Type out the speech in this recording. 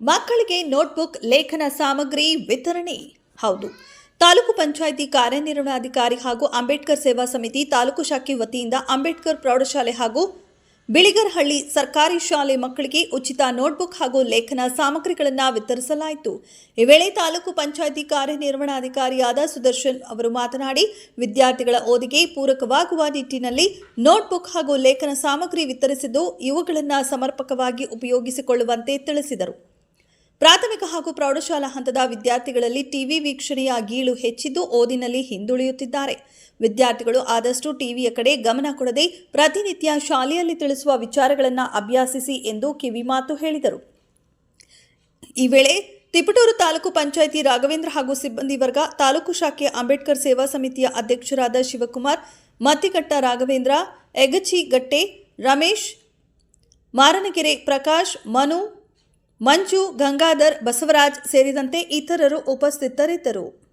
ಮಕ್ಕಳಿಗೆ ನೋಟ್ಬುಕ್, ಲೇಖನ ಸಾಮಗ್ರಿ, ವಿತರಣೆ. ಹೌದು. ತಾಲೂಕು ಪಂಚಾಯಿತಿ ಕಾರ್ಯನಿರ್ವಹಣಾಧಿಕಾರಿ ಹಾಗೂ ಅಂಬೇಡ್ಕರ್ ಸೇವಾ ಸಮಿತಿ ತಾಲೂಕು ಶಾಖೆ ವತಿಯಿಂದ ಅಂಬೇಡ್ಕರ್ ಪ್ರೌಢಶಾಲೆ ಹಾಗೂ ಬಿಳಿಗರಹಳ್ಳಿ ಸರ್ಕಾರಿ ಶಾಲೆ ಮಕ್ಕಳಿಗೆ ಉಚಿತ ನೋಟ್ಬುಕ್ ಹಾಗೂ ಲೇಖನ ಸಾಮಗ್ರಿಗಳನ್ನು ವಿತರಿಸಲಾಯಿತು. ಈ ವೇಳೆ ತಾಲೂಕು ಪಂಚಾಯಿತಿ ಕಾರ್ಯನಿರ್ವಹಣಾಧಿಕಾರಿಯಾದ ಸುದರ್ಶನ್ ಅವರು ಮಾತನಾಡಿ, ವಿದ್ಯಾರ್ಥಿಗಳ ಓದಿಗೆ ಪೂರಕವಾಗುವ ನಿಟ್ಟಿನಲ್ಲಿ ನೋಟ್ಬುಕ್ ಹಾಗೂ ಲೇಖನ ಸಾಮಗ್ರಿ ವಿತರಿಸಿದ್ದು ಇವುಗಳನ್ನು ಸಮರ್ಪಕವಾಗಿ ಉಪಯೋಗಿಸಿಕೊಳ್ಳುವಂತೆ ತಿಳಿಸಿದರು. ಪ್ರಾಥಮಿಕ ಹಾಗೂ ಪ್ರೌಢಶಾಲಾ ಹಂತದ ವಿದ್ಯಾರ್ಥಿಗಳಲ್ಲಿ ಟಿವಿ ವೀಕ್ಷಣೆಯ ಗೀಳು ಹೆಚ್ಚಿದ್ದು ಓದಿನಲ್ಲಿ ಹಿಂದುಳಿಯುತ್ತಿದ್ದಾರೆ. ವಿದ್ಯಾರ್ಥಿಗಳು ಆದಷ್ಟು ಟಿವಿಯ ಕಡೆ ಗಮನ ಕೊಡದೆ ಪ್ರತಿನಿತ್ಯ ಶಾಲೆಯಲ್ಲಿ ತಿಳಿಸುವ ವಿಚಾರಗಳನ್ನು ಅಭ್ಯಾಸಿಸಿ ಎಂದು ಕಿವಿಮಾತು ಹೇಳಿದರು. ಈ ವೇಳೆ ತಿಪಟೂರು ತಾಲೂಕು ಪಂಚಾಯಿತಿ ರಾಘವೇಂದ್ರ ಹಾಗೂ ಸಿಬ್ಬಂದಿ ವರ್ಗ, ತಾಲೂಕು ಶಾಖೆ ಅಂಬೇಡ್ಕರ್ ಸೇವಾ ಸಮಿತಿಯ ಅಧ್ಯಕ್ಷರಾದ ಶಿವಕುಮಾರ್, ಮತ್ತಿಕಟ್ಟ ರಾಘವೇಂದ್ರ, ಎಗಚಿಗಟ್ಟೆ, ರಮೇಶ್, ಮಾರನಗೆರೆ ಪ್ರಕಾಶ್, ಮನು ಮಂಜು ಗಂಗಾಧರ್ ಬಸವರಾಜ್ ಸೇರಿದಂತೆ ಇತರರು ಉಪಸ್ಥಿತರಿದ್ದರು.